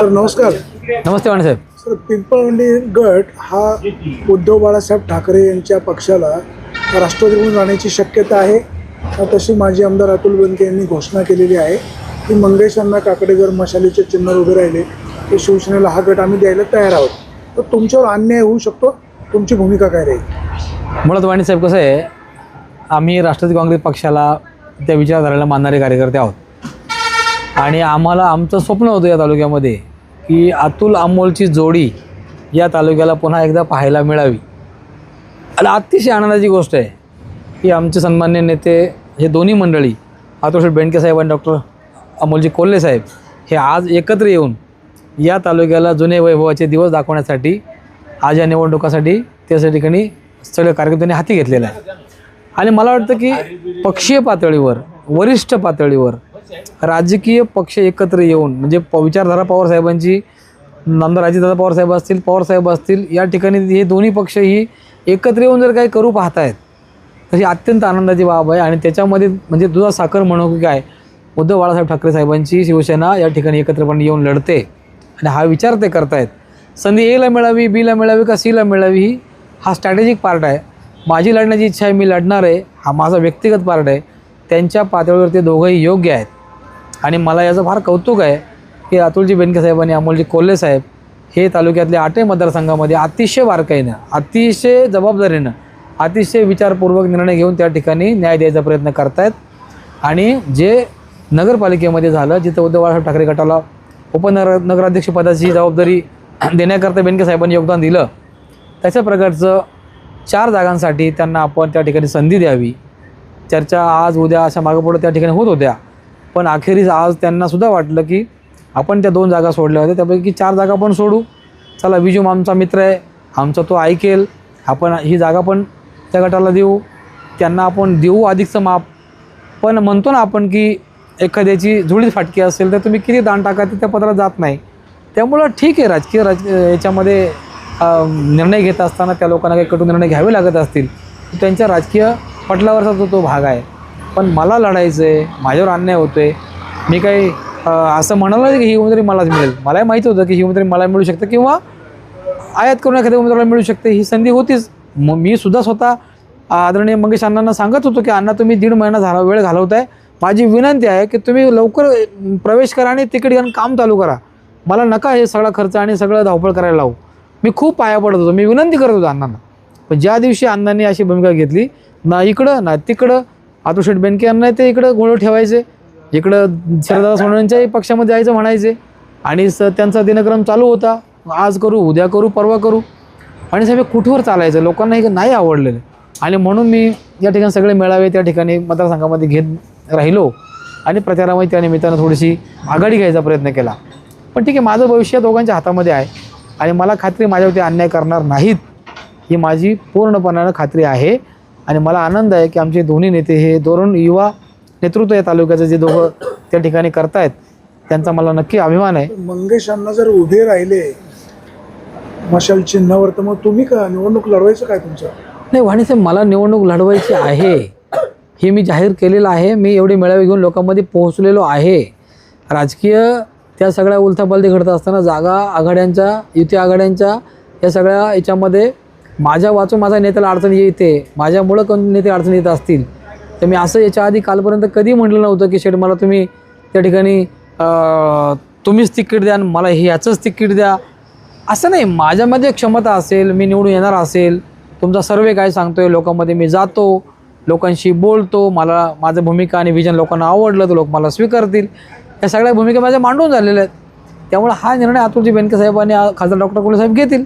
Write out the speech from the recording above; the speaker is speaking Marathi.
सर नमस्कार. नमस्ते वाणी साहेब. सर पिंपळवंडी गट हा उद्धव बाळासाहेब ठाकरे यांच्या पक्षाला राष्ट्रवादीकडून जाण्याची शक्यता आहे. तशी माजी आमदार अतुल बेनके यांनी घोषणा केलेली आहे. की मंगेश अण्णा काकडे जर मशालीचे चिन्ह उभे राहिले तर शिवसेनेला हा गट आम्ही द्यायला तयार आहोत. तर तुमच्यावर अन्याय होऊ शकतो. तुमची भूमिका काय राहील? मुळात वाणी साहेब कसं आहे आम्ही राष्ट्रवादी काँग्रेस पक्षाला त्या विचारधारेला मानणारे कार्यकर्ते आहोत. आणि आम्हाला आमचं स्वप्न होतं या तालुक्यामध्ये की अतुल अमोलची जोडी या तालुक्याला पुन्हा एकदा पाहायला मिळावी. आणि अतिशय आनंदाची गोष्ट आहे की आमचे सन्मान्य नेते हे दोन्ही मंडळी अतुल बेंडके साहेब आणि डॉक्टर अमोलजी कोल्हे साहेब हे आज एकत्र येऊन या तालुक्याला जुने वैभवाचे दिवस दाखवण्यासाठी आज या निवडणुकासाठी त्या ठिकाणी सगळे कार्यक्रम त्यांनी हाती घेतलेला आहे. आणि मला वाटतं की पक्षीय पातळीवर वरिष्ठ पातळीवर राजकीय पक्ष एकत्र येऊन म्हणजे प विचारधारा पवारसाहेबांची नामदार अजितदादा पवारसाहेब असतील पवारसाहेब असतील या ठिकाणी हे दोन्ही पक्ष ही एकत्र येऊन जर काही करू पाहतायत तर ही अत्यंत आनंदाची बाब आहे. आणि त्याच्यामध्ये म्हणजे दुधा साखर म्हणू की काय उद्धव बाळासाहेब ठाकरे साहेबांची शिवसेना या ठिकाणी एकत्रपणे येऊन लढते. आणि हा विचार ते करतायत. संधी एला मिळावी बीला मिळावी का सीला मिळावी ही हा स्ट्रॅटेजिक पार्ट आहे. माझी लढण्याची इच्छा आहे मी लढणार आहे हा माझा व्यक्तिगत पार्ट आहे. त्यांच्या पातळीवर ते दोघंही योग्य आहेत. आणि मला याचं फार कौतुक आहे की अतुलजी बेनके साहेब आणि अमोलजी कोल्हे साहेब हे तालुक्यातल्या आठही मतदारसंघामध्ये अतिशय बारकाईनं अतिशय जबाबदारीनं अतिशय विचारपूर्वक निर्णय घेऊन त्या ठिकाणी न्याय द्यायचा प्रयत्न करतायत. आणि जे नगरपालिकेमध्ये झालं जिथं उद्धव बाळासाहेब ठाकरे गटाला उपनगर नगराध्यक्षपदाची जबाबदारी देण्याकरता बेनके साहेबांनी योगदान दिलं त्याच्या प्रकारचं चार जागांसाठी त्यांना आपण त्या ठिकाणी संधी द्यावी. चर्चा आज उद्या अशा मागं पुढं त्या ठिकाणी होत होत्या. पण अखेरीस आज त्यांना सुद्धा वाटलं की आपण त्या दोन जागा सोडल्या होत्या. त्यापैकी चार जागा पण सोडू. चला विजू आमचा मित्र आहे. आमचा तो ऐकेल आपण ही जागा पण त्या गटाला देऊ. त्यांना आपण देऊ अधिकचं माप. पण म्हणतो ना आपण की एखाद्याची जुळीच फाटकी असेल तर तुम्ही किती दान टाका ते त्या पत्रात जात नाही. त्यामुळं ठीक आहे. राजकीय राज याच्यामध्ये निर्णय घेत असताना त्या लोकांना काही कटू निर्णय घ्यावे लागत असतील. त्यांच्या राजकीय पटलावरचा तो तो भाग आहे. पण मला लढायचं आहे माझ्यावर अन्याय होतो आहे मी काही असं म्हणालं नाही की ही उमेदवारी मलाच मिळेल. मलाही माहीत होतं की ही उमेदवारी मला मिळू शकते किंवा आयात करून एखाद्या उमेदवाराला मिळू शकते ही संधी होतीच. मग मी सुद्धा स्वतः आदरणीय मंगेश अण्णांना सांगत होतो की अण्णा तुम्ही दीड महिना झाला वेळ घालवताय. माझी विनंती आहे की तुम्ही लवकर प्रवेश करा आणि तिकीट घेऊन काम चालू करा. मला नका हे सगळा खर्च आणि सगळं धावपळ करायला लावू. मी खूप पाया पडत होतो. मी विनंती करत होतो अण्णांना. पण ज्या दिवशी अण्णांनी अशी भूमिका घेतली ना इकडं ना तिकडं आतू बेनके यांना ते इकडं घोळ ठेवायचे. इकडं शरदा सोनवण्यांच्याही पक्षामध्ये जायचं म्हणायचे. आणि स त्यांचा दिनक्रम चालू होता. आज करू उद्या करू परवा करू. आणि साहेब कुठवर चालायचं? लोकांना हे नाही आवडलेलं. आणि म्हणून मी या ठिकाणी सगळे मेळावे त्या ठिकाणी मतदारसंघामध्ये घेत राहिलो. आणि प्रचारामध्ये त्या निमित्तानं थोडीशी आघाडी घ्यायचा प्रयत्न केला. पण ठीक आहे माझं भविष्य दोघांच्या हातामध्ये आहे. आणि मला खात्री माझ्यावरती अन्याय करणार नाहीत. ही माझी पूर्णपणानं खात्री आहे. आणि मला आनंद आहे की आमचे दोन्ही नेते हे दोन युवा नेतृत्व या तालुक्याचं जे दोघं त्या ठिकाणी करतायत त्यांचा मला नक्की अभिमान आहे. मंगेश अण्णा जर उभे राहिले मशाल चिन्हावर तर मग तुम्ही का निवडणूक लढवायचं काय तुमचं? नाही वाणीसाहेब मला निवडणूक लढवायची आहे. हे मी जाहीर केलेलं आहे. मी एवढे मेळावे घेऊन लोकांमध्ये पोहोचलेलो आहे. राजकीय त्या सगळ्या उलथापालथी घडत असताना जागा आघाड्यांच्या युती आघाड्यांच्या या सगळ्या याच्यामध्ये माझ्या वाचून माझ्या नेत्याला अडचण येते माझ्यामुळं कोण नेते अडचण येत असतील? तर मी असं याच्या आधी कालपर्यंत कधी म्हटलं नव्हतं की शेठ मला तुम्ही त्या ठिकाणी तुम्हीच तिकीट द्या आणि मला हे याचंच तिकीट द्या. असं नाही माझ्यामध्ये क्षमता असेल मी निवडून येणार असेल तुमचा सर्वे काय सांगतोय लोकांमध्ये मी जातो लोकांशी बोलतो मला माझं भूमिका आणि विजन लोकांना आवडलं तर लोक मला स्वीकारतील. या सगळ्या भूमिका माझ्या मांडून झालेल्या आहेत. त्यामुळे हा निर्णय आतुरजी बेनके साहेब आणि खासदार डॉक्टर कोल्हे साहेब घेतील.